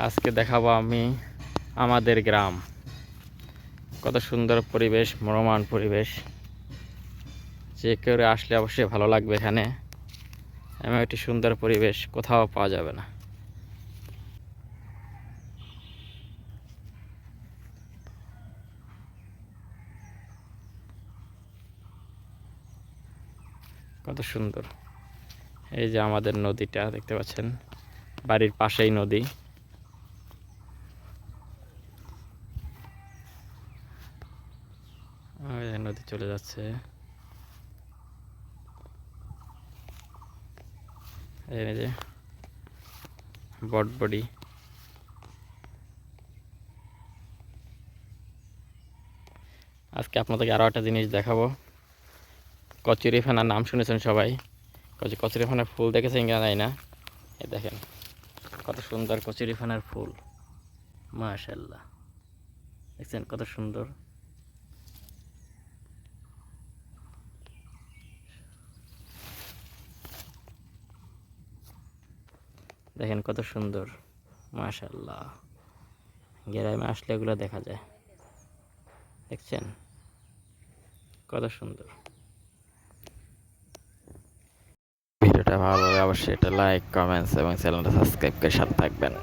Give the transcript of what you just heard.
আজকে দেখাবো আমি আমাদের গ্রাম। কত সুন্দর পরিবেশ মনোমান পরিবেশ। যে কেউ আসলে অবশ্যই ভালো লাগবে এখানে। এমন একটি সুন্দর পরিবেশ, কোথাও পাওয়া যাবে না। কত সুন্দর। এই যে আমাদের নদীটা, দেখতে পাচ্ছেন? বাড়ির পাশেই নদী ওই যে নদী চলে যাচ্ছে। যে আজকে আপনাদেরকে আরও একটা জিনিস দেখাবো। কচুরি ফেনার নাম শুনেছেন সবাই। কচু কচুরি ফেনার ফুল দেখেছেন কিনা জানি না। এই দেখেন, কত সুন্দর কচুরি ফেনার ফুল। মাশাল্লাহ দেখছেন কত সুন্দর। দেখেন কত সুন্দর। মাশাল্লাহ গ্রামে আসলে এগুলো দেখা যায়। দেখছেন? কত সুন্দর। ভিডিওটা ভালো লাগে অবশ্যই এটা লাইক, কমেন্টস এবং চ্যানেলটা সাবস্ক্রাইব করে সাথে থাকবেন।